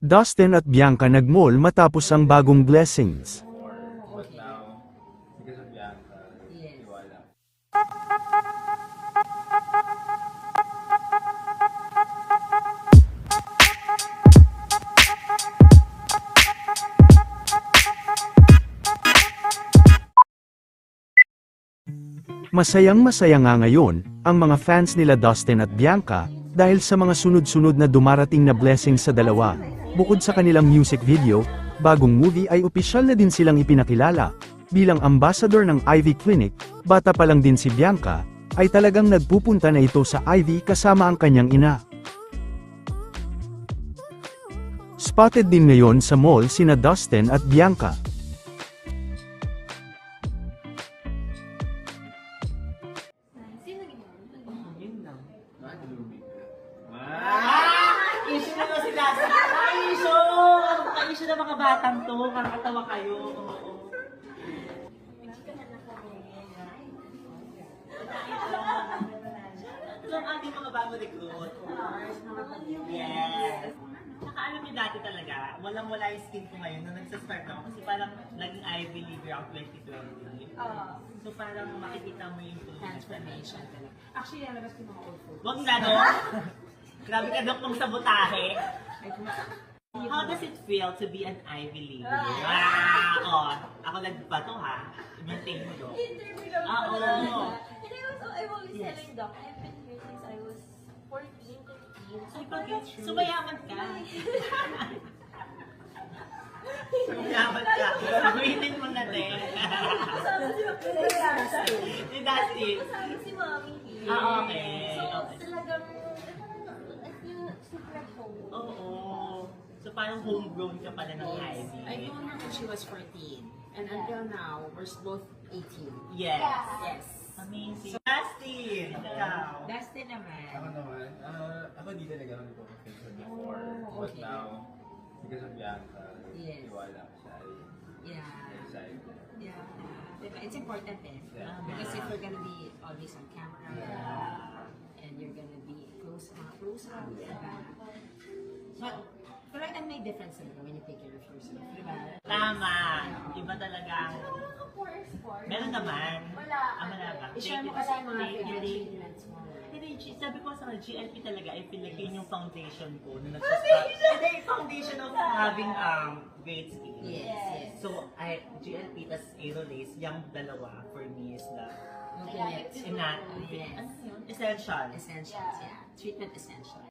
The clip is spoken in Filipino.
Dustin at Bianca nagmall matapos ang bagong blessings. But now, because of Bianca, Yes. wala. Masayang masaya nga ngayon, ang mga fans nila Dustin at Bianca, dahil sa mga sunod-sunod na dumarating na blessings sa dalawa. Bukod sa kanilang music video, bagong movie ay opisyal na din silang ipinakilala. Bilang ambassador ng Ivy Clinic, bata pa lang din si Bianca, ay talagang nagpupunta na ito sa Ivy kasama ang kanyang ina. Spotted din ngayon sa mall sina Dustin at Bianca. Ka-issue na mga batang to. Kakatawa kayo. Oo. Ito ang ating mga bago recruit. Yes. Saka alam niyo dati talaga, walang wala yung skin ko ngayon nung nagsastart ako kasi parang naging Ivy League ako 2020. So parang makikita mo yung Transformation talaga. Actually, lalabas ko yung mga old photos. Huwag na, no? Grabe ka, Dok, ng sabotahe. How does it feel to be an Ivy League? Wow! Oh, ako nagbato ha. Maintain mo, Dok. interview lang Ah, oo. And I was, I'm always Yes. telling Doc, I've been here since I was 14, 13. So, parang, pag so mayaman ka. so mayaman ka. Sabihin mo na din. kasama si it. Kasama si Mami. Ah, okay. So, parang homegrown ka pala ng Ivy. I known her when she was 14. And until now, we're both 18. Yes. Yes. Amazing. Justin! Ikaw. Dustin naman. Ako naman, ah, ako di talaga ako nagpo-profession before. Oh, But now, because of Bianca, Yes. iwala ko siya. I- Yeah. I'm. Yeah. Diba? It's important eh. Yeah. Because if you're gonna be always on camera, Yeah. and you're gonna be close, mga close up, diba? But, pero and may difference talaga when you take care of yourself, diba? Tama. Iba talaga ang... Sport. Meron naman. Wala. Ah, wala ba? I-share mo kasi yung mga treatments mo. Hindi, sabi ko sa kanya, GLP talaga, I feel like yun yung foundation ko na nagsastart. Hindi, foundation of having um, great skin. Yes. So, I, GLP tas Aerolase, yung dalawa for me is the inat, Yes. Essential. Essentials, yeah. Treatment essentials.